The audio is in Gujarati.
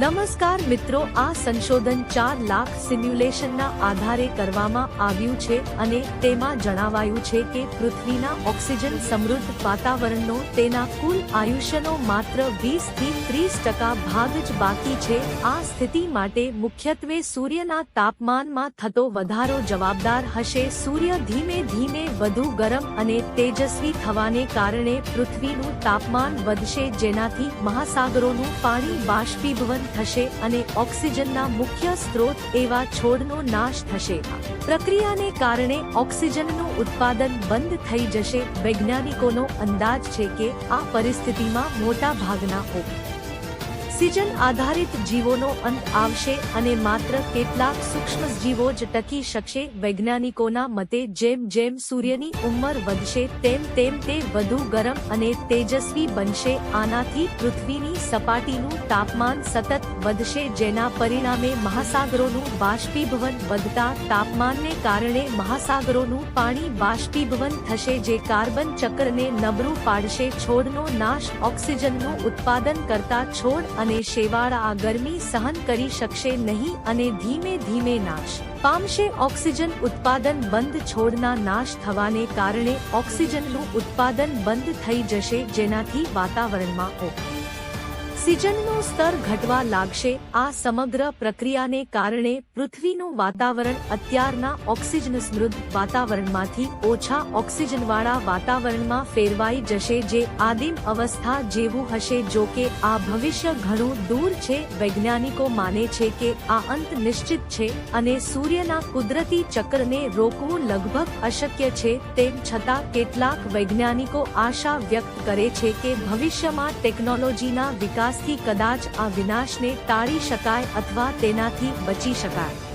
નમસ્કાર મિત્રો, આ સંશોધન ચાર લાખ સિમ્યુલેશનના આધારે કરવામાં આવ્યું છે અને તેમાં જણાવાયું છે કે પૃથ્વીના ઓક્સિજન સમૃદ્ધ વાતાવરણનો તેના કુલ આયુષ્યનો માત્ર વીસથી ત્રીસ ટકા ભાગ જ બાકી છે. આ સ્થિતિ માટે મુખ્યત્વે સૂર્યના તાપમાનમાં થતો વધારો જવાબદાર હશે. સૂર્ય ધીમે ધીમે વધુ ગરમ અને તેજસ્વી થવાને કારણે પૃથ્વીનું તાપમાન વધશે જેનાથી મહાસાગરોનું પાણી બાષ્પીભવન થશે અને ઓક્સિજનના મુખ્ય સ્ત્રોત એવા છોડનો નાશ થશે. પ્રક્રિયાને કારણે ઓક્સિજનનું ઉત્પાદન બંધ થઈ જશે. વૈજ્ઞાનિકોનો અંદાજ છે કે આ પરિસ્થિતિમાં મોટા ભાગના ઓક્સિજન આધારિત જીવોનો અંત આવશે અને માત્ર કેટલાક સૂક્ષ્મ જીવો જ ટકી શકશે. વૈજ્ઞાનિકોના મતે જેમ જેમ સૂર્યની ઉંમર વધશે, તેમ તેમ તે વધુ ગરમ અને તેજસ્વી બનશે. આનાથી પૃથ્વીની સપાટીનું તાપમાન સતત વધશે, જેના પરિણામે મહાસાગરોનું બાષ્પીભવન વધતા તાપમાનને કારણે મહાસાગરોનું પાણી બાષ્પીભવન થશે, જે કાર્બન ચક્રને નબળું પાડશે. છોડનો નાશ ઓક્સિજનનું ઉત્પાદન કરતા છોડ અને શેવાળ આ ગરમી સહન કરી શકશે નહીં અને ધીમે ધીમે નાશ. પામશે ઓક્સિજન ઉત્પાદન બંધ છોડના નાશ થવાને કારણે ઓક્સિજનનું ઉત્પાદન બંધ થઈ જશે જેનાથી વાતાવરણમાં ઓક્સિજનનું સ્તર ઘટવા લાગશે. આ સમગ્ર પ્રક્રિયાને કારણે પૃથ્વીનું વાતાવરણ અત્યારના ઓક્સિજન સમૃદ્ધ વાતાવરણમાંથી ઓછા ઓક્સિજનવાળા વાતાવરણમાં ફેરવાઈ જશે જે આદિમ અવસ્થા જેવું હશે જો કે આ ભવિષ્ય ઘણું દૂર છે. વૈજ્ઞાનિકો માને છે કે આ અંત નિશ્ચિત છે અને સૂર્યના કુદરતી ચક્રને રોકવું લગભગ અશક્ય છે. તેમ છતાં કેટલાક વૈજ્ઞાનિકો આશા વ્યક્ત કરે છે કે ભવિષ્યમાં ટેકનોલોજીના વિકાસથી કદાચ આ વિનાશને ટાળી શકાય અથવા તેનાથી બચી શકાય.